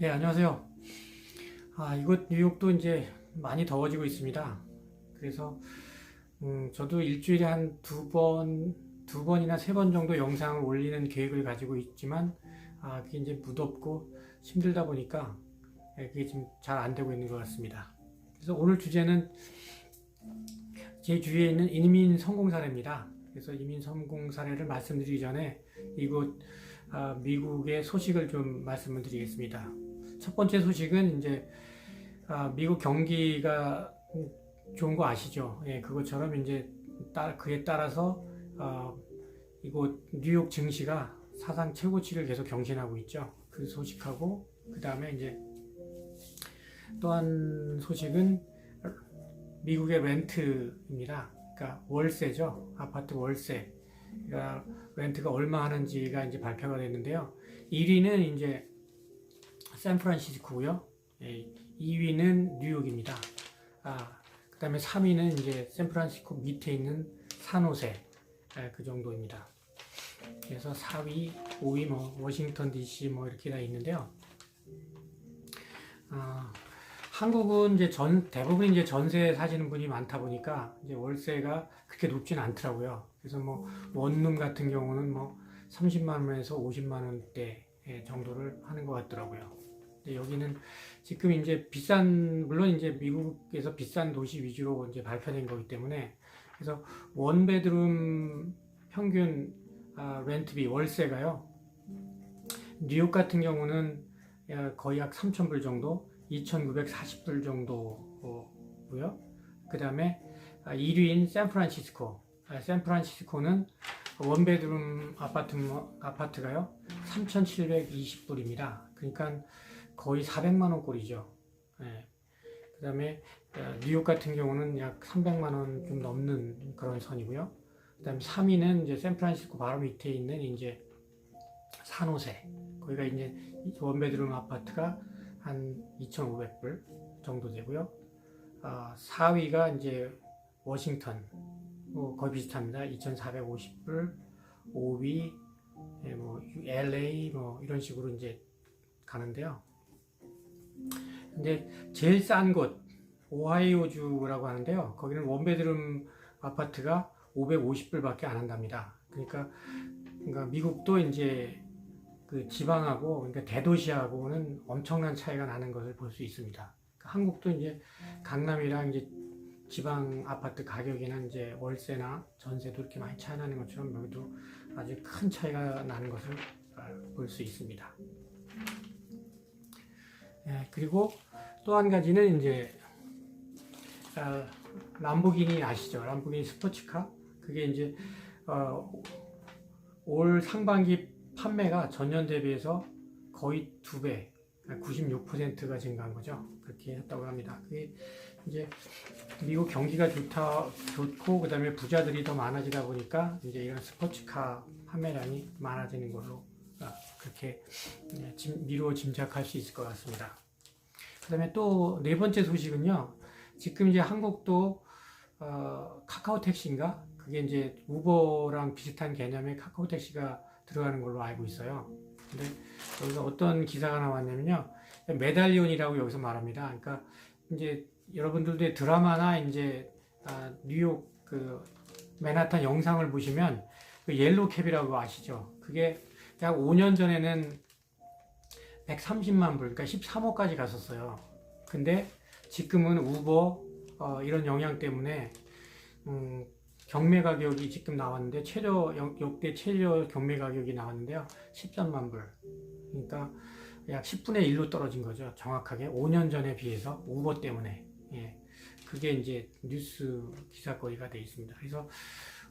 예, 안녕하세요. 아, 이곳 뉴욕도 이제 많이 더워지고 있습니다. 그래서, 음, 저도 일주일에 한 두 번, 두 번이나 세 번 정도 영상을 올리는 계획을 가지고 있지만, 아, 그게 이제 무덥고 힘들다 보니까, 예, 그게 지금 잘 안 되고 있는 것 같습니다. 그래서 오늘 주제는 제 주위에 있는 이민 성공 사례입니다. 그래서 이민 성공 사례를 말씀드리기 전에 이곳 아, 미국의 소식을 좀 말씀을 드리겠습니다. 첫 번째 소식은 이제 아, 미국 경기가 좋은 거 아시죠? 예, 그것처럼 이제 따, 그에 따라서 아, 이곳 뉴욕 증시가 사상 최고치를 계속 경신하고 있죠. 그 소식하고 그 다음에 이제 또한 소식은 미국의 렌트입니다. 그러니까 월세죠. 아파트 월세. 그러니까 렌트가 얼마 하는지가 이제 발표가 됐는데요. 1위는 이제 샌프란시스코고요. 예, 2위는 뉴욕입니다. 아, 그 다음에 3위는 이제 샌프란시스코 밑에 있는 산호세 예, 그 정도입니다. 그래서 4위, 5위 뭐 워싱턴 DC 뭐 이렇게 다 있는데요. 아, 한국은 이제 전 대부분 이제 전세 사시는 분이 많다 보니까 이제 월세가 그렇게 높진 않더라고요. 그래서 뭐 원룸 같은 경우는 뭐 30만 원에서 50만 원대 정도를 하는 것 같더라고요. 근데 여기는 지금 이제 비싼 물론 이제 미국에서 비싼 도시 위주로 이제 발표된 거기 때문에 그래서 원 베드룸 평균 아, 렌트비 월세가요. 뉴욕 같은 경우는 야, 거의 약 3,000불 정도, 2,940불 정도고요. 그 다음에 1위인 샌프란시스코. 아, 샌프란시스코는 원베드룸 아파트, 아파트가요, 3,720불입니다. 그러니까 거의 400만 원 꼴이죠. 예. 그 다음에 뉴욕 같은 경우는 약 300만 원 좀 넘는 그런 선이고요. 그 다음에 3위는 이제 샌프란시스코 바로 밑에 있는 이제 산호세. 거기가 이제 원베드룸 아파트가 한 2,500불 정도 되고요. 아, 4위가 이제 워싱턴. 뭐 거의 비슷합니다. 2,450불. 5위 예, 뭐 LA 뭐 이런 식으로 이제 가는데요. 근데 제일 싼 곳 오하이오주라고 하는데요. 거기는 원베드룸 아파트가 550불밖에 안 한답니다. 그러니까, 그러니까 미국도 이제 그 지방하고 그러니까 대도시하고는 엄청난 차이가 나는 것을 볼 수 있습니다. 그러니까 한국도 이제 강남이랑 이제 지방 아파트 가격이나 이제 월세나 전세도 이렇게 많이 차이 나는 것처럼 여기도 아주 큰 차이가 나는 것을 볼 수 있습니다. 예, 그리고 또 한 가지는 이제 어, 람보기니 아시죠? 람보기니 스포츠카 그게 이제 어, 올 상반기 판매가 전년 대비해서 거의 두 배, 96%가 증가한 거죠. 그렇게 했다고 합니다. 그게 이제 미국 경기가 좋다, 좋고, 그 다음에 부자들이 더 많아지다 보니까 이제 이런 스포츠카 판매량이 많아지는 걸로 어, 그렇게 미루어 짐작할 수 있을 것 같습니다. 그 다음에 또 네 번째 소식은요. 지금 이제 한국도 어, 카카오 택시인가? 그게 이제 우버랑 비슷한 개념의 카카오 택시가 들어가는 걸로 알고 있어요. 근데 여기서 어떤 기사가 나왔냐면요. 메달리온이라고 여기서 말합니다. 그러니까 이제 여러분들도 드라마나 이제 아, 뉴욕 그 맨하탄 영상을 보시면 그 옐로우 캡이라고 아시죠? 그게 약 5년 전에는 130만 불, 그러니까 13호까지 갔었어요. 근데 지금은 우버 어, 이런 영향 때문에 음, 경매 가격이 지금 나왔는데 최저 역대 최저 경매 가격이 나왔는데요. 13만 불. 그러니까 약 10분의 1로 떨어진 거죠. 정확하게 5년 전에 비해서 우버 때문에. 예. 그게 이제 뉴스 기사거리가 돼 있습니다. 그래서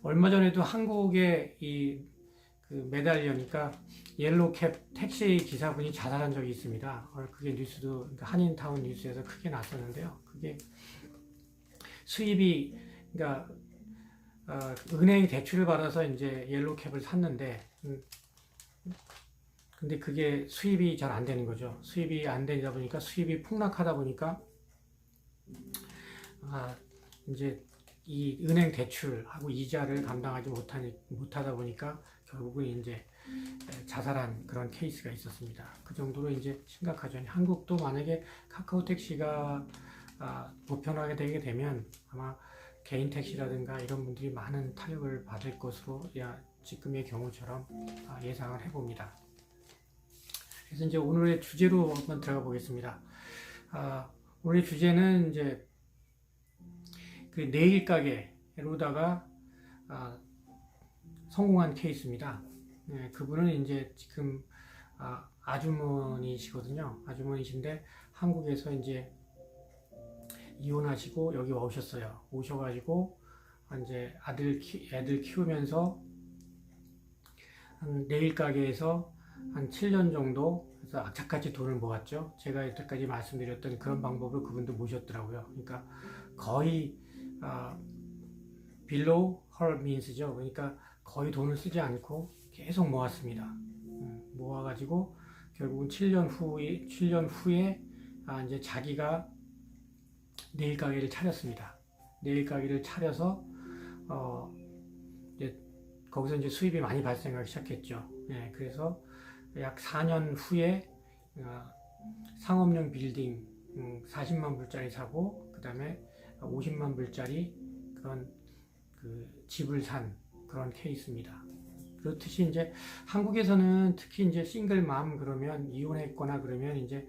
얼마 전에도 한국의 이 그 메달리언이니까 옐로캡 택시 기사분이 자살한 적이 있습니다. 어, 그게 뉴스도 그러니까 한인타운 뉴스에서 크게 났었는데요. 그게 수입이 그러니까 어, 은행이 대출을 받아서 이제 옐로캡을 샀는데 음, 근데 그게 수입이 잘 안 되는 거죠. 수입이 안 되다 보니까 수입이 폭락하다 보니까 아, 이제 이 은행 대출하고 이자를 감당하지 못하니, 못하다 보니까 결국은 이제 에, 자살한 그런 케이스가 있었습니다. 그 정도로 이제 심각하죠. 한국도 만약에 카카오 택시가 아, 보편화하게 되게 되면 아마 개인 택시라든가 이런 분들이 많은 타격을 받을 것으로 야, 지금의 경우처럼 아, 예상을 해봅니다. 그래서 이제 오늘의 주제로 한번 들어가 보겠습니다. 아, 오늘의 주제는 이제 그 네일 가게로다가 아, 성공한 케이스입니다. 네, 그분은 이제 지금 아, 아주머니시거든요. 아주머니신데 한국에서 이제 이혼하시고 여기 오셨어요. 오셔가지고 이제 아들 키, 애들 키우면서 한 네일 가게에서 한 7년 정도 그래서 악착같이 돈을 모았죠. 제가 여태까지 말씀드렸던 그런 방법을 그분도 모셨더라고요. 그러니까 거의 아, below her means죠. 그러니까 거의 돈을 쓰지 않고 계속 모았습니다. 음, 모아가지고 결국은 7년 후에 7년 후에 아, 이제 자기가 네일 가게를 차렸습니다. 네일 가게를 차려서 어, 이제 거기서 이제 수입이 많이 발생하기 시작했죠. 네, 그래서 약 4년 후에 어, 상업용 빌딩 음, 40만 불짜리 사고 그 다음에 50만 불짜리 그런 그 집을 산 그런 케이스입니다. 그렇듯이 이제 한국에서는 특히 이제 싱글 맘 그러면 이혼했거나 그러면 이제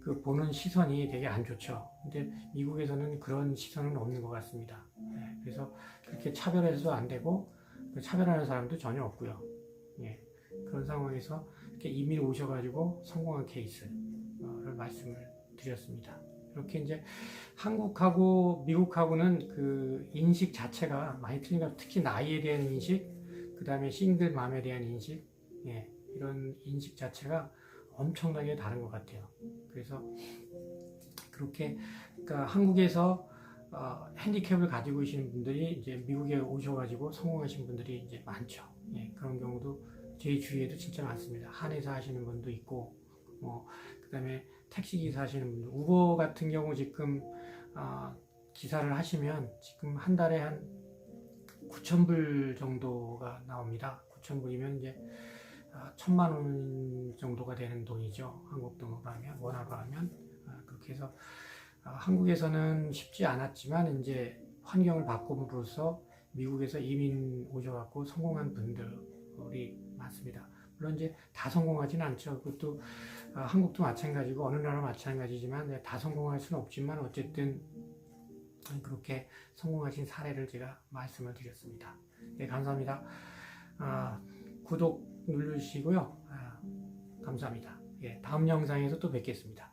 그 보는 시선이 되게 안 좋죠. 근데 미국에서는 그런 시선은 없는 것 같습니다. 네, 그래서 그렇게 차별해서도 안 되고 그 차별하는 사람도 전혀 없고요. 예, 그런 상황에서 이렇게 이민 오셔가지고 성공한 케이스를 말씀을 드렸습니다. 이렇게 이제 한국하고 미국하고는 그 인식 자체가 많이 틀린 것 같아요. 특히 나이에 대한 인식, 그 다음에 싱글맘에 대한 인식, 예, 이런 인식 자체가 엄청나게 다른 것 같아요. 그래서 그렇게 그러니까 한국에서 어, 핸디캡을 가지고 계시는 분들이 이제 미국에 오셔가지고 성공하신 분들이 이제 많죠. 예, 그런 경우도 제 주위에도 진짜 많습니다. 한의사 하시는 분도 있고, 뭐 그 다음에 택시 기사 하시는 분들, 우버 같은 경우 지금 어, 기사를 하시면 지금 한 달에 한 9천 불 정도가 나옵니다. 9천 불이면 이제 아, 천만 원 정도가 되는 돈이죠. 한국 돈으로 하면 원화로 하면 아, 그렇게 해서 아, 한국에서는 쉽지 않았지만 이제 환경을 바꿈으로써 미국에서 이민 오셔갖고 성공한 분들이 많습니다. 물론 이제 다 성공하지는 않죠. 그것도 아, 한국도 마찬가지고 어느 나라 마찬가지지만 네, 다 성공할 수는 없지만 어쨌든 그렇게 성공하신 사례를 제가 말씀을 드렸습니다. 네, 감사합니다. 아, 구독 누르시고요. 아, 감사합니다. 예, 다음 영상에서 또 뵙겠습니다.